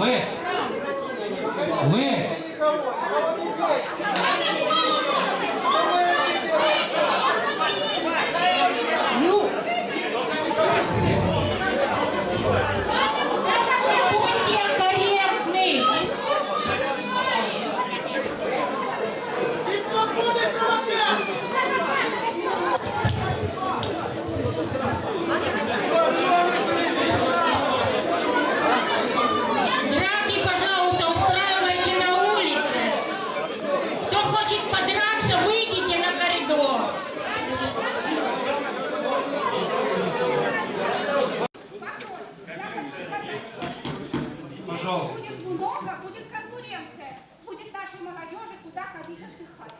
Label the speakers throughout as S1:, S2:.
S1: Лесь! Лесь!
S2: хочет подраться, выйдите на коридор.
S1: Пожалуйста. Будет много, будет
S2: конкуренция. Будет нашей молодежи куда ходить отдыхать.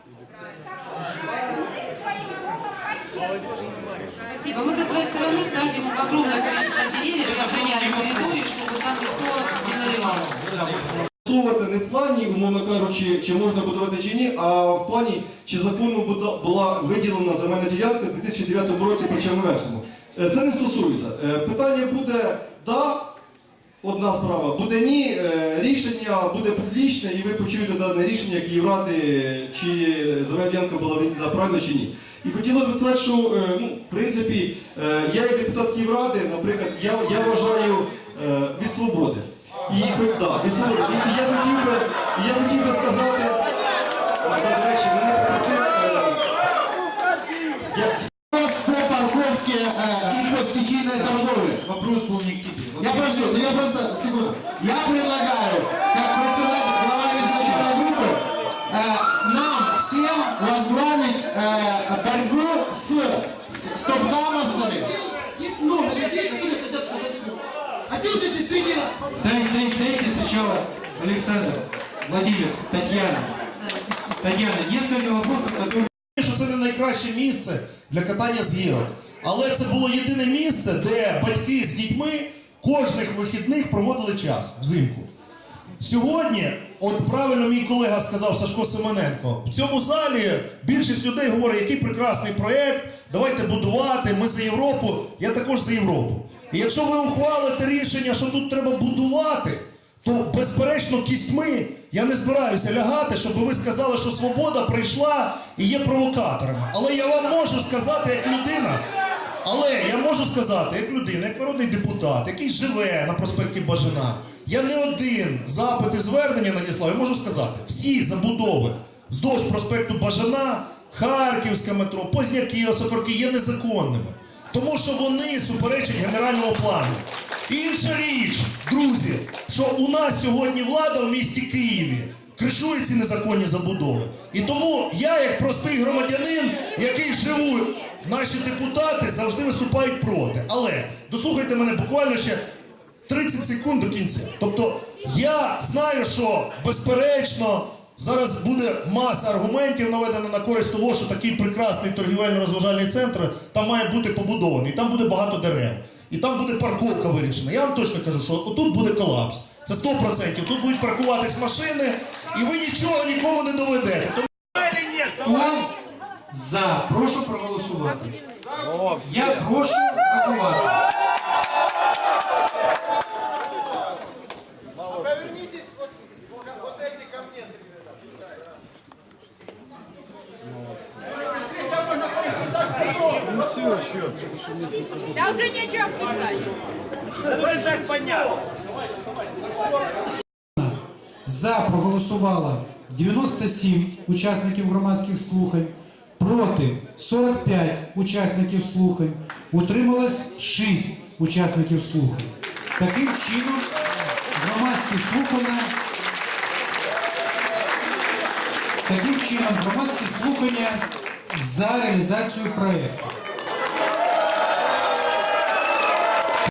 S3: Спасибо. Мы со своей стороны садим огромное количество деревьев, охраняем территорию, чтобы там никто не наливал.
S4: Голосувати не в плані, умовно кажучи, чи можна будувати чи ні, а в плані, чи законно була виділена земельна ділянка в 2009 році при Черновецькому. Е, Це не стосується. Е, Питання буде да, одна справа, буде ні, е, рішення буде публічне, і ви почуєте дане рішення Київради, чи земельна ділянка була виділена правильно чи ні. І хотілося б сказати, що ну, в принципі, я як депутат Київради, наприклад, я, я вважаю від свободи. І хоч да, від свободи. І, і я хотів би, і я хотів би сказати, е, да, до речі, мене попросив. е, я-
S5: Вопрос по парковке э, и по стихийной торговле.
S1: Вопрос был не к тебе. Я прошу, ну я
S5: просто, секунду. Я предлагаю, как председатель, глава инициативной группы, э, нам всем возглавить э, борьбу
S6: уже здесь
S1: третий раз. Дай, дай, дайте сначала Александр, Владимир, Татьяна. Татьяна, несколько вопросов, которые...
S7: що це не найкраще місце для катання з гірок. Але це було єдине місце, де батьки з дітьми кожних вихідних проводили час взимку. Сьогодні, от правильно мій колега сказав Сашко Семененко, в цьому залі більшість людей говорить, який прекрасний проєкт, давайте будувати, ми за Європу, я також за Європу. І якщо ви ухвалите рішення, що тут треба будувати, то безперечно кістьми я не збираюся лягати, щоб ви сказали, що свобода прийшла і є провокаторами. Але я вам можу сказати як людина, але я можу сказати, як людина, як народний депутат, який живе на проспекті Бажана, я не один запит і звернення надіслав, я можу сказати, всі забудови вздовж проспекту Бажана, Харківське метро, Позняки, Осокорки є незаконними. Тому що вони суперечать генеральному плану. Інша річ, друзі, що у нас сьогодні влада в місті Києві кришує ці незаконні забудови. І тому я, як простий громадянин, який живу, наші депутати завжди виступають проти. Але дослухайте мене буквально ще 30 секунд до кінця. Тобто я знаю, що безперечно зараз буде маса аргументів наведена на користь того, що такий прекрасний торгівельно-розважальний центр там має бути побудований, там буде багато дерев. І там буде парковка вирішена. Я вам точно кажу, що отут буде колапс. Це 100%. Тут будуть паркуватись машини, і ви нічого нікому не доведете. Тому
S1: Хто за? Прошу проголосувати. Я прошу рахувати. Да уже нечего писать. За проголосувало 97 учасників громадських слухань, проти 45 учасників слухань, утрималось 6 учасників слухань. Таким чином, громадські слухання Таким чином, громадські слухання за реалізацію проєкту.